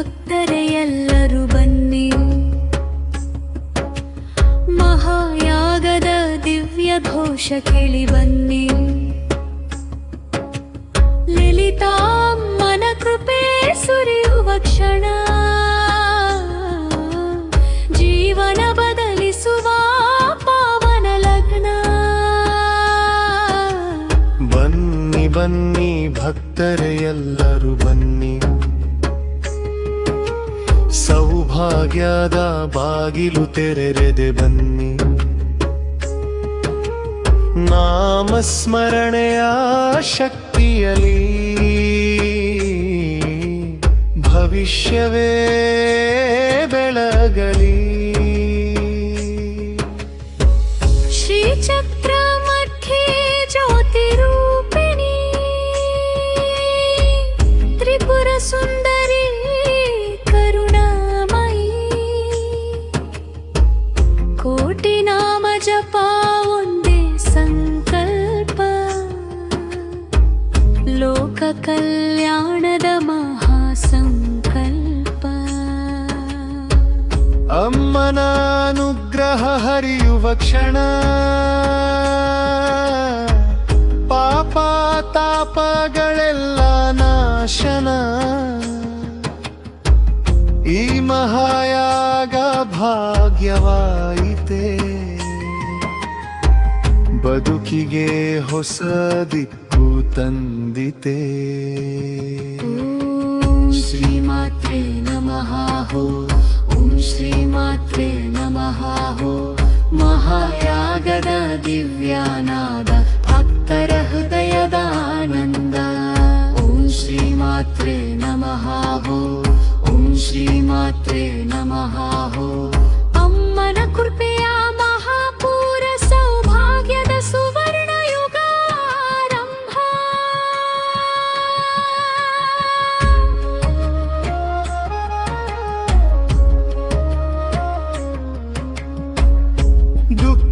ಭಕ್ತರೆ ಎಲ್ಲರೂ ಬನ್ನಿ. ಮಹಾಯಾಗದ ದಿವ್ಯ ಘೋಷ ಕೇಳಿ ಬನ್ನಿ. ಲಲಿತಾಮ್ಮನ ಕೃಪೆ ಸುರಿಯುವ ಕ್ಷಣ. ಜೀವನ ಬದಲಿಸುವ ಪಾವನ ಲಗ್ನ. ಬನ್ನಿ ಬನ್ನಿ, ಭಕ್ತರೆ ಎಲ್ಲರೂ ಬನ್ನಿ. ಸೌಭಾಗ್ಯದ ಬಾಗಿಲು ತೆರೆರೆದೆ ಬನ್ನಿ. ನಾಮಸ್ಮರಣೆಯ ಶಕ್ತಿಯಲಿ ಭವಿಷ್ಯವೇ ಬೆಳಗಲಿ. ಕೋಟಿ ನಾಮ ಜಪ, ಒಂದೇ ಸಂಕಲ್ಪ. ಲೋಕ ಕಲ್ಯಾಣದ ಮಹಾ ಸಂಕಲ್ಪ ಅಮ್ಮನ ಅನುಗ್ರಹ ಹರಿಯುವ ಕ್ಷಣ. ಪಾಪ ತಾಪಗಳೆಲ್ಲ ನಾಶನ. ಈ ಮಹಾಯಾಗ ಭಾಗ್ಯವಾಯಿತೆ ಬದುಕಿಗೆ ಹೊಸ ದಿಕ್ಕು ತಂದಿತೆ. ಶ್ರೀಮಾತ್ರೇ ನಮಃ. ಹೋ ಓಂ ಶ್ರೀಮಾತ್ರೇ ನಮಃ. ಹೋ ಮಹಾಯಾಗದ ದಿವ್ಯಾನಾದ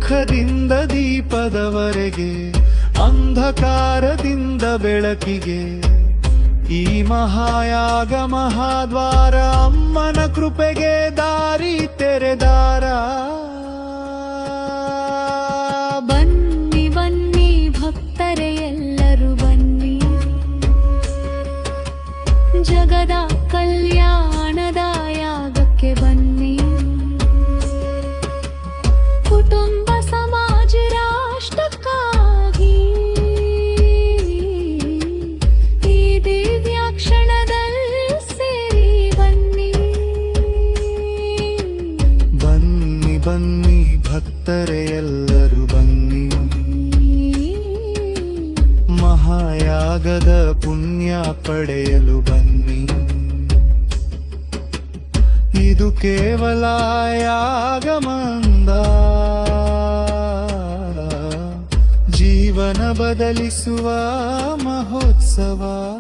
ದುಃಖದಿಂದ ದೀಪದವರೆಗೆ, ಅಂಧಕಾರದಿಂದ ಬೆಳಕಿಗೆ, ಈ ಮಹಾಯಾಗ ಮಹಾದ್ವಾರ ಅಮ್ಮನ ಕೃಪೆಗೆ ದಾರಿ ತೆರೆದಾರ. ಬನ್ನಿ ಬನ್ನಿ, ಭಕ್ತರೆ ಎಲ್ಲರೂ ಬನ್ನಿ. ಜಗದ ಕಲ್ಯಾಣದ ಮಹಾಯಾಗದ ಪುಣ್ಯ ಪಡೆಯಲು ಬನ್ನಿ. ಇದು ಕೇವಲ ಯಾಗಮಂದ. ಜೀವನ ಬದಲಿಸುವ ಮಹೋತ್ಸವ.